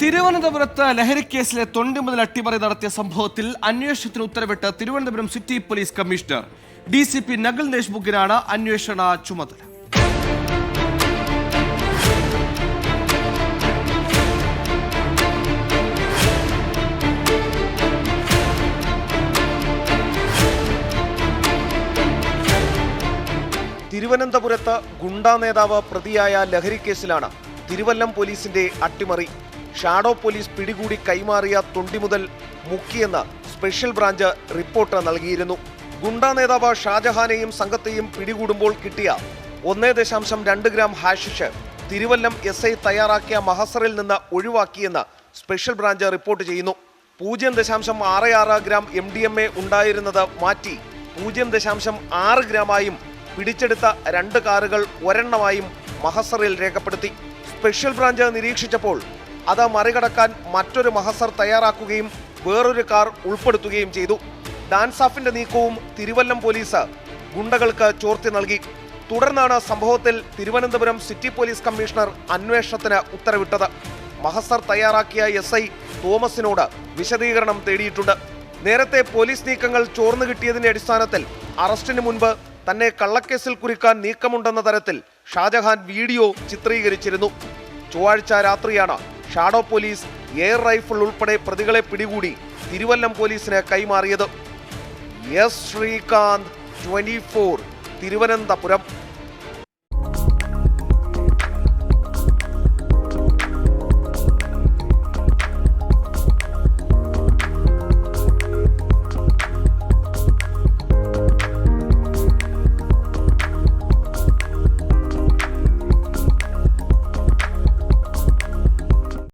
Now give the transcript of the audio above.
തിരുവനന്തപുരത്ത് ലഹരിക്കേസിലെ തൊണ്ടി മുതൽ അട്ടിമറി നടത്തിയ സംഭവത്തിൽ അന്വേഷണത്തിന് ഉത്തരവിട്ട് Thiruvananthapuram city police commissioner D C P Nagal ദേശ്മുഖിനാണ് അന്വേഷണ ചുമതല. തിരുവനന്തപുരത്ത് ഗുണ്ടാ നേതാവ് പ്രതിയായ ലഹരിക്കേസിലാണ് തിരുവല്ലം പോലീസിന്റെ അട്ടിമറി. ഷാഡോ പോലീസ് പിടികൂടി കൈമാറിയ തൊണ്ടി മുതൽ മുക്കിയെന്ന് സ്പെഷ്യൽ ബ്രാഞ്ച് റിപ്പോർട്ട് നൽകിയിരുന്നു. ഗുണ്ട നേതാവ് ഷാജഹാനെയും സംഘത്തെയും പിടികൂടുമ്പോൾ കിട്ടിയ ഒന്നേ ദശാംശം രണ്ട് gram hashish Thiruvallam S I തയ്യാറാക്കിയ മഹസറിൽ നിന്ന് ഒഴിവാക്കിയെന്ന് സ്പെഷ്യൽ ബ്രാഞ്ച് റിപ്പോർട്ട് ചെയ്യുന്നു. പൂജ്യം ദശാംശം ആറ് ആറ് gram M D M A ഉണ്ടായിരുന്നത് മാറ്റി പൂജ്യം ദശാംശം ആറ് ഗ്രാമായും പിടിച്ചെടുത്ത രണ്ട് കാറുകൾ ഒരെണ്ണമായും മഹസറിൽ രേഖപ്പെടുത്തി. സ്പെഷ്യൽ ബ്രാഞ്ച് നിരീക്ഷിച്ചപ്പോൾ അത് മറികടക്കാൻ മറ്റൊരു മഹസർ തയ്യാറാക്കുകയും വേറൊരു കാർ ഉൾപ്പെടുത്തുകയും ചെയ്തു. ഡാൻസ് ഡാൻസാഫിന്റെ നീക്കവും തിരുവല്ലം പോലീസ് ഗുണ്ടകൾക്ക് ചോർത്തി നൽകി. തുടർന്നാണ് സംഭവത്തിൽ തിരുവനന്തപുരം സിറ്റി പോലീസ് കമ്മീഷണർ അന്വേഷണത്തിന് ഉത്തരവിട്ടത്. മഹസർ തയ്യാറാക്കിയ എസ് ഐ തോമസിനോട് വിശദീകരണം തേടിയിട്ടുണ്ട്. നേരത്തെ പോലീസ് നീക്കങ്ങൾ ചോർന്നു കിട്ടിയതിന്റെ അടിസ്ഥാനത്തിൽ അറസ്റ്റിന് മുൻപ് തന്നെ കള്ളക്കേസിൽ കുറിക്കാൻ നീക്കമുണ്ടെന്ന തരത്തിൽ ഷാജഹാൻ വീഡിയോ ചിത്രീകരിച്ചിരുന്നു. ചൊവ്വാഴ്ച രാത്രിയാണ് ഷാഡോ പോലീസ് എയർ റൈഫിൾ ഉൾപ്പെടെ പ്രതികളെ പിടികൂടി തിരുവല്ലം പോലീസിന് കൈമാറിയത്. S Sreekanth twenty Thiruvananthapuram.